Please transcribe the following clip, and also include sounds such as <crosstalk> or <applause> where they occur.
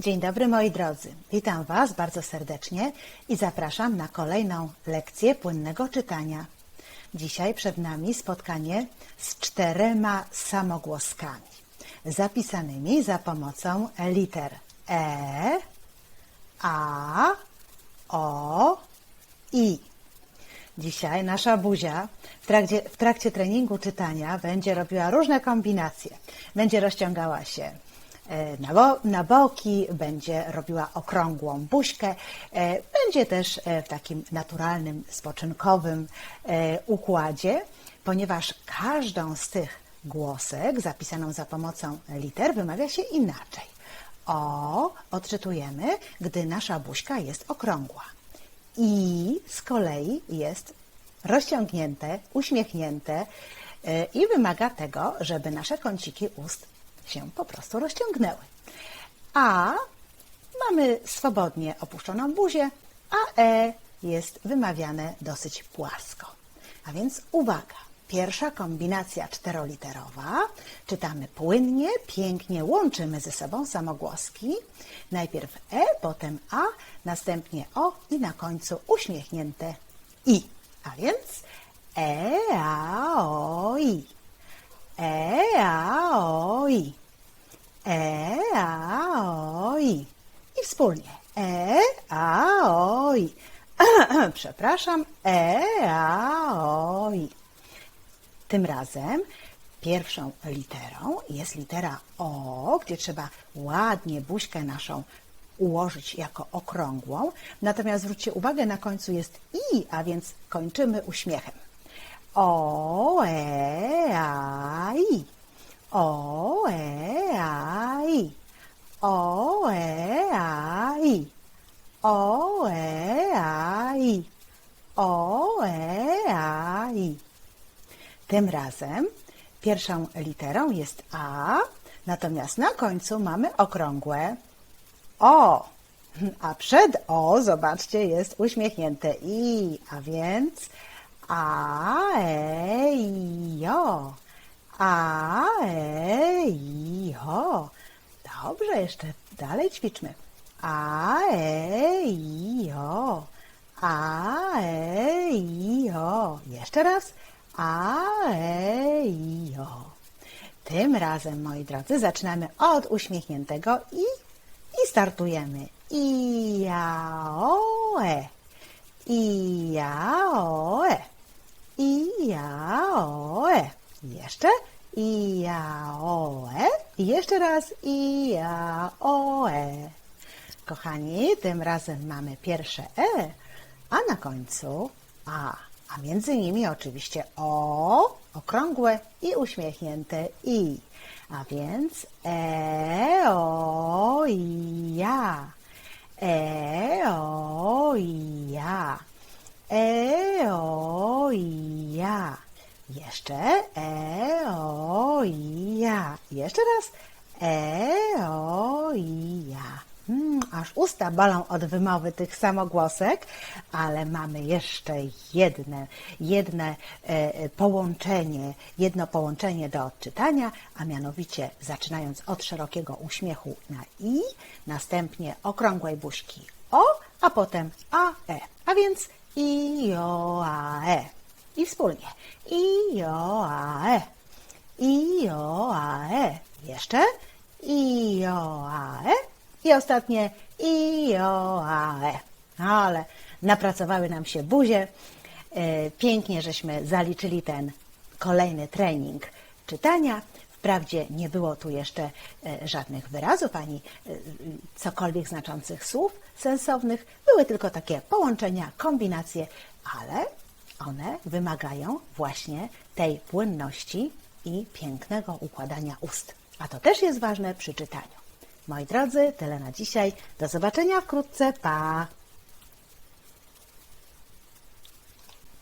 Dzień dobry moi drodzy. Witam Was bardzo serdecznie i zapraszam na kolejną lekcję płynnego czytania. Dzisiaj przed nami spotkanie z czterema samogłoskami zapisanymi za pomocą liter E, A, O, I. Dzisiaj nasza buzia w trakcie, w trakcie treningu czytania będzie robiła różne kombinacje. Będzie rozciągała się na, bo, na boki, będzie robiła okrągłą buźkę, e, będzie też e, w takim naturalnym, spoczynkowym e, układzie, ponieważ każdą z tych głosek zapisaną za pomocą liter wymawia się inaczej. O odczytujemy, gdy nasza buźka jest okrągła. I z kolei jest rozciągnięte, uśmiechnięte e, i wymaga tego, żeby nasze kąciki ust się po prostu rozciągnęły. A mamy swobodnie opuszczoną buzię, a E jest wymawiane dosyć płasko. A więc uwaga, pierwsza kombinacja czteroliterowa. Czytamy płynnie, pięknie, łączymy ze sobą samogłoski. Najpierw E, potem A, następnie O i na końcu uśmiechnięte I. A więc E, A, O, I. E, A, O, I. E, A, O, I. I wspólnie. E, A, O, I. <clears throat> Przepraszam. E, A, O, I. Tym razem pierwszą literą jest litera O, gdzie trzeba ładnie buźkę naszą ułożyć jako okrągłą. Natomiast zwróćcie uwagę, na końcu jest I, a więc kończymy uśmiechem. O, E, A, I. O, E, A, I. O, E, A, I. O, E, A, I. O, E, A, I. Tym razem pierwszą literą jest A, natomiast na końcu mamy okrągłe O. A przed O, zobaczcie, jest uśmiechnięte I, a więc A, E, I, O. A, E, I, O. Dobrze, jeszcze dalej ćwiczmy. A, E, I, O. A, E, I, O. Jeszcze raz. A, E, I, O. Tym razem, moi drodzy, zaczynamy od uśmiechniętego i, i startujemy. I, ja, o, e. I, ja, o, e. I, ja, o, e. Jeszcze. I, ja, o, e. I jeszcze raz. I, ja, o, e. Kochani, tym razem mamy pierwsze E, a na końcu A. A między nimi oczywiście O, okrągłe i uśmiechnięte I. A więc E, O, I, ja. E, O, I, ja. E, o, i, ja. Jeszcze E, o, i, ja. Jeszcze raz E, o, i, ja. Hmm, aż usta bolą od wymowy tych samogłosek, ale mamy jeszcze jedne, jedne e, połączenie, jedno połączenie do odczytania, a mianowicie zaczynając od szerokiego uśmiechu na i, następnie okrągłej buźki o, a potem a, e. A więc i, o, a, e. I wspólnie. I, o, a, e. I, o, a, e. Jeszcze. I, o, a, e. I ostatnie i, o, a, e. Ale napracowały nam się buzie. E, Pięknie, żeśmy zaliczyli ten kolejny trening czytania. Wprawdzie nie było tu jeszcze e, żadnych wyrazów ani e, cokolwiek znaczących słów sensownych. Były tylko takie połączenia, kombinacje, ale one wymagają właśnie tej płynności i pięknego układania ust. A to też jest ważne przy czytaniu. Moi drodzy, tyle na dzisiaj. Do zobaczenia wkrótce. Pa!